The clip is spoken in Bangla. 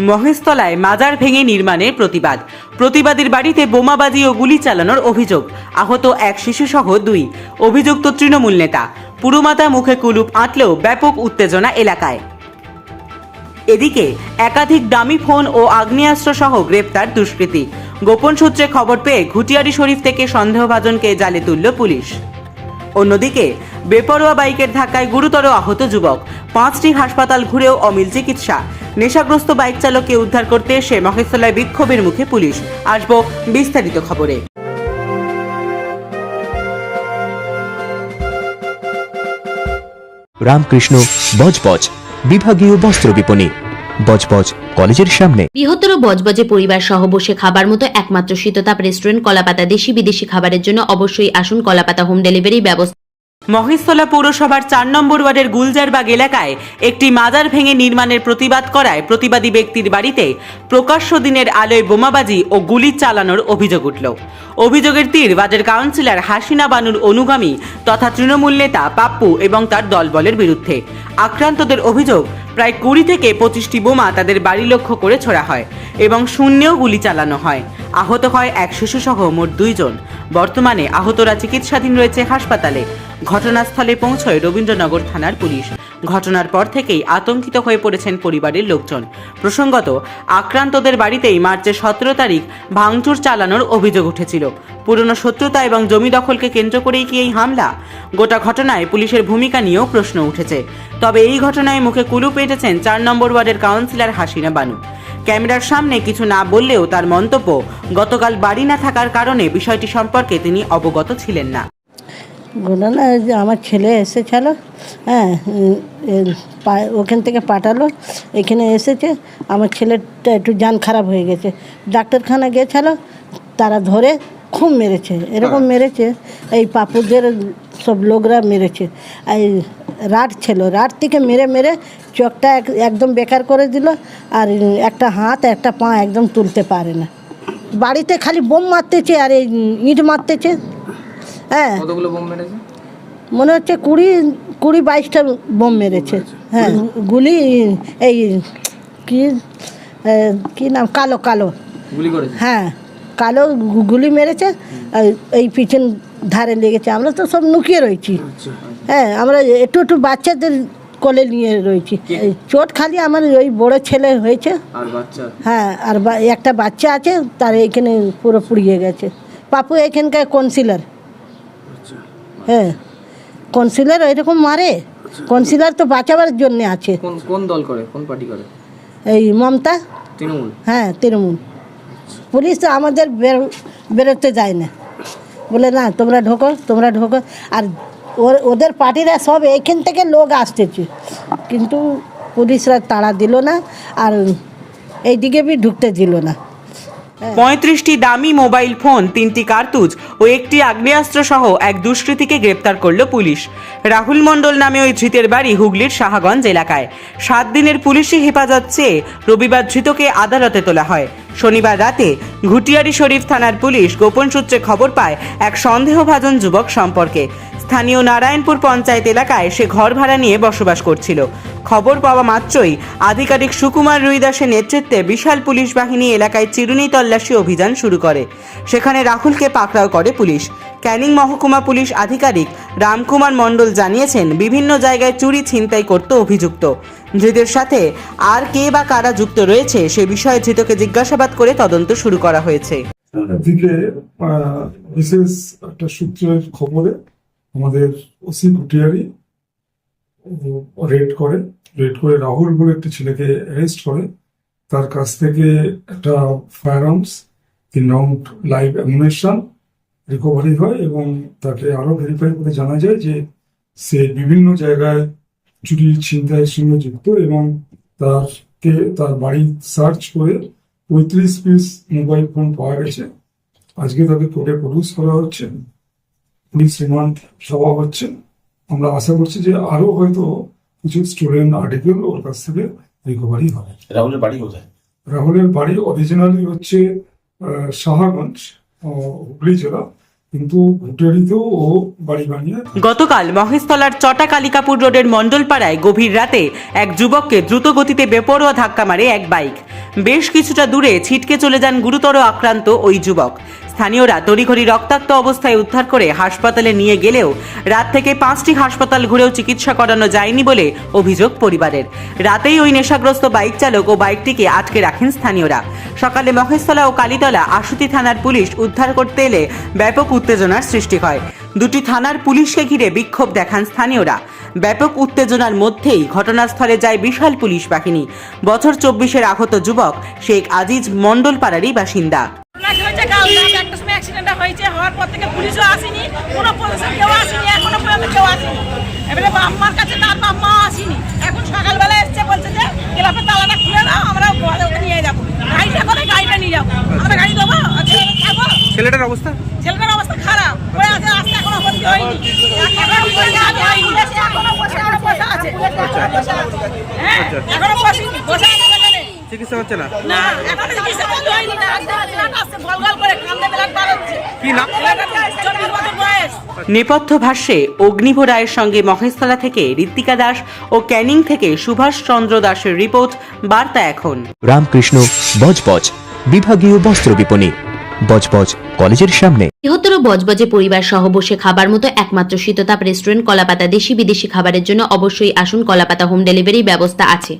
মহেশতলায় মাজার ভেঙে নির্মাণের প্রতিবাদ। প্রতিবাদীর বাড়িতে বোমাবাজি ও গুলি চালানোর অভিযোগ। আহত এক শিশুসহ দুই। অভিযুক্ত তৃণমূল নেতা। পুরমাতা মুখে কুলুপ আঁটলেও ব্যাপক উত্তেজনা এলাকায়। এদিকে একাধিক দামি ফোন ও আগ্নেয়াস্ত্র সহ গ্রেপ্তার দুষ্কৃতী। গোপন সূত্রে খবর পেয়ে ঘুটিয়ারি শরীফ থেকে সন্দেহভাজনকে জালে তুলল পুলিশ। অন্যদিকে, বেপরোয়া বাইকের ধাক্কায় গুরুতর আহত যুবক। পাঁচটি হাসপাতাল ঘুরেও অমিল চিকিৎসা। নেশাগ্রস্ত বাইক চালককে উদ্ধার করতে এসে মহেশতলায় বিক্ষোভের মুখে পুলিশ। আসব বিস্তারিত খবরে। রামকৃষ্ণ, বজবজ, বিভাগীয় বস্ত্র বিপণী। বজবজ কলেজের সামনে। বৃহত্তর বজবজে পরিবার সহ বসে খাবার মতো একমাত্র শীততাপ রেস্টুরেন্ট কলাপাতা দেশি বিদেশি খাবারের জন্য অবশ্যই আসুন কলাপাতা হোম ডেলিভারি ব্যবস্থা। মহেশতলা পৌরসভার চার নম্বর ওয়ার্ডের গুলজারবাগ এলাকায় একটি মাজার ভেঙে নির্মাণের প্রতিবাদ করায় প্রতিবাদী ব্যক্তির বাড়িতে প্রকাশ্য দিনের আলোয় বোমাবাজি ও গুলি চালানোর অভিযোগ উঠল। অভিযোগের তীর ওয়ার্ডের কাউন্সিলর হাসিনা বানুর অনুগামী তথা তৃণমূল নেতা পাপ্পু এবং তার দলবলের বিরুদ্ধে। আক্রান্তদের অভিযোগ প্রায় কুড়ি থেকে পঁচিশটি বোমা তাদের বাড়ি লক্ষ্য করে ছোড়া হয় এবং শূন্যেও গুলি চালানো হয়। আহত হয় এক শিশুসহ মোট দুইজন। বর্তমানে আহতরা চিকিৎসাধীন রয়েছে হাসপাতালে। ঘটনাস্থলে পৌঁছয় রবীন্দ্রনগর থানার পুলিশ। ঘটনার পর থেকেই আতঙ্কিত হয়ে পড়েছেন পরিবারের লোকজন। প্রসঙ্গত, আক্রান্তদের বাড়িতেই মার্চের সতেরো তারিখ ভাঙচুর চালানোর অভিযোগ উঠেছিল। পুরনো শত্রুতা এবং জমি দখলকে কেন্দ্র করেই কি এই হামলা? গোটা ঘটনায় পুলিশের ভূমিকা নিয়েও প্রশ্ন উঠেছে। তবে এই ঘটনায় মুখে কুলু পেটেছেন চার নম্বর ওয়ার্ডের কাউন্সিলর হাসিনা বানু। ক্যামেরার সামনে কিছু না বললেও তার মন্তব্য, গতকাল বাড়ি না থাকার কারণে বিষয়টি সম্পর্কে তিনি অবগত ছিলেন না। ঘটনা ওই যে আমার ছেলে এসেছিল হ্যাঁ ওখান থেকে পাঠালো এখানে এসেছে আমার ছেলেটা একটু যান খারাপ হয়ে গেছে ডাক্তারখানা গিয়েছিল তারা ধরে খুব মেরেছে এরকম মেরেছে এই পাপুদের সব লোকরা মেরেছে এই রাট ছিল রাট থেকে মেরে মেরে চোখটা এক- একদম বেকার করে দিল আর একটা হাত একটা পা একদম তুলতে পারে না বাড়িতে খালি বোম মারতেছে আর এই ইট মারতেছে হ্যাঁ। কতগুলো বোম মেরেছে? মনে হচ্ছে কুড়ি কুড়ি বাইশটা বোম মেরেছে। হ্যাঁ গুলি এই কি কি নাম কালো কালো। গুলি করেছে? হ্যাঁ কালো গুলি মেরেছে এই পিছন ধারে লেগেছে। আমরা তো সব নুকিয়ে রয়েছি। হ্যাঁ আমরা একটু একটু বাচ্চাদের কোলে নিয়ে রয়েছি। চোট খালি আমার ওই বড় ছেলে হয়েছে। হ্যাঁ আর একটা বাচ্চা আছে তার এইখানে পুরো পুড়িয়ে গেছে। পাপু এখানকার কনসিলার হ্যাঁ। কনসিলার এরকম মারে কনসিলার তো বাঁচাবার জন্য আছে। কোন কোন দল করে? কোন পার্টি করে? এই মমতা? তৃণমূল। হ্যাঁ তৃণমূল। পুলিশ তো আমাদের বের- বেরোতে যায় না। বলে না তোমরা ঢোকো তোমরা ঢোকো। আর ওদের পার্টিরা সব এইখান থেকে লোক আসতেছে। কিন্তু পুলিশরা তাড়া দিল না আর এইদিকে বি ঢুকতে দিল না। পঁয়ত্রিশটি দামি মোবাইল ফোন, তিনটি কার্তুজ ও একটি আগ্নেয়াস্ত্র সহ এক দুষ্কৃতীকে গ্রেপ্তার করল পুলিশ। রাহুল মণ্ডল নামে ওই ধৃতের বাড়ি হুগলির শাহাগঞ্জ এলাকায়। সাত দিনের পুলিশি হেফাজত চেয়ে রবিবার ধৃতকে আদালতে তোলা হয়। শনিবার রাতে ঘুটিয়ারি শরীফ থানার পুলিশ গোপন সূত্রে খবর পায় এক সন্দেহভাজন যুবক সম্পর্কে। স্থানীয় নারায়ণপুর পঞ্চায়েত এলাকায় সে ঘর ভাড়া নিয়ে বসবাস করছিল। খবর পাওয়া মাত্রই আধিকারিক সুকুমার রুইদাসের নেতৃত্বে বিশাল পুলিশ বাহিনী এলাকায় চিরুনি তল্লাশি অভিযান শুরু করে। সেখানে রাহুলকে পাকড়াও করে পুলিশ। ক্যানিং মহকুমা পুলিশ আধিকারিক রামকুমার মণ্ডল জানিয়েছেন, বিভিন্ন জায়গায় চুরি ছিনতাই করত অভিযুক্ত। ধৃতের সাথে আর কে বা কারা যুক্ত রয়েছে সে বিষয়ে ধৃতকে জিজ্ঞাসাবাদ করে তদন্ত শুরু করা হয়েছে। দিকে বিশেষ একটা সূত্রের খবরে আমাদের ওসি ভুটিয়ারি রেড করে রেড করে রাহুল বলে একটি ছেলেকে অ্যারেস্ট করে। তার কাছ থেকে একটা ফায়ার আর্মস তিন রাউন্ড লাইভ অ্যামুনেশন রিকভারি হয় এবং তাকে আরও ভেরিফাই করে জানা যায় যে সে বিভিন্ন জায়গায় চুরি ছিনতাইয়ের সঙ্গে যুক্ত এবং তারকে তার বাড়ি সার্চ করে পঁয়ত্রিশ পিস মোবাইল ফোন পাওয়া গেছে। আজকে তাকে কোর্টে প্রডিউস করা হচ্ছে। পুলিশ রিমান্ড সভা হচ্ছে আমরা আশা করছি যে আরও হয়তো কিছু স্টুডেন্ট আর্টিকেল ওর কাছ থেকে রিকভারি হবে। রাহুলের বাড়ি কোথায়? রাহুলের বাড়ি অরিজিনালি হচ্ছে সাহাগঞ্জ হুগলি জেলা। গতকাল মহেশতলার চটা কালিকাপুর রোডের মণ্ডলপাড়ায় গভীর রাতে এক যুবককে দ্রুত গতিতে বেপরোয়া ধাক্কা মারে এক বাইক। বেশ কিছুটা দূরে ছিটকে চলে যান গুরুতর আক্রান্ত ওই যুবক। স্থানীয়রা তড়িঘড়ি রক্তাক্ত অবস্থায় উদ্ধার করে হাসপাতালে নিয়ে গেলেও রাত থেকে পাঁচটি হাসপাতাল ঘুরেও চিকিৎসা করানো যায়নি বলে অভিযোগ পরিবারের। রাতেই ওই নেশাগ্রস্ত বাইক চালক ও বাইকটিকে আটকে রাখেন স্থানীয়রা। সকালে মহেশতলা ও কালীতলা আশুতি থানার পুলিশ উদ্ধার করতে এলে ব্যাপক উত্তেজনার সৃষ্টি হয়। দুটি থানার পুলিশকে ঘিরে বিক্ষোভ দেখান স্থানীয়রা। ব্যাপক উত্তেজনার মধ্যেই ঘটনাস্থলে যায় বিশাল পুলিশ বাহিনী। বছর চব্বিশের আহত যুবক শেখ আজিজ মণ্ডল পাড়ারই বাসিন্দা ঘটনা কি হয়েছে কাল রাত একটার সময় অ্যাক্সিডেন্টটা হয়েছে হওয়ার পর থেকে পুলিশও আসেনি কোনো প্রশাসন কেউ আসেনি এখনও পর্যন্ত কেউ আসেনি। এবারে আম্মার কাছে তার আম্মা আসেনি। এখন সকালবেলা এসছে বলছে যে ক্লাবের তালাটা খুলে দাও আমরা ওকে নিয়ে যাব। গাড়িটা করে গাড়িটা নিয়ে যাব। আমরা গাড়ি দেবো ছেলেটার অবস্থা? ছেলেটার অবস্থা খারাপ। পড়ে আছে আসতে এখনও ভর্তি হয়নি। এখনও বসে আছে। হ্যাঁ এখনও বসে বসে আছে এখানে। চিকিৎসা হচ্ছে না? না এখনও চিকিৎসা করতে হয়নি না ছেলেটা গলগল করে কান্দে বেলাট বার হচ্ছে। কি নাম? ছেলেটার চব্বিশ বছর বয়স। নেপথ্য ভাষ্যে অগ্নিভ রায়ের সঙ্গে মহেশতলা থেকে ঋত্বিকা দাস ও ক্যানিং থেকে সুভাষ চন্দ্র দাসের রিপোর্ট বার্তা এখন। রামকৃষ্ণ বজবজ বিভাগীয় বস্ত্র বিপণী বজবজ কলেজের সামনে। বৃহত্তর বজবজে পরিবার সহ বসে খাবার মতো একমাত্র শীততাপ রেস্টুরেন্ট কলাপাতা দেশি বিদেশি খাবারের জন্য অবশ্যই আসুন কলাপাতা হোম ডেলিভারি ব্যবস্থা আছে।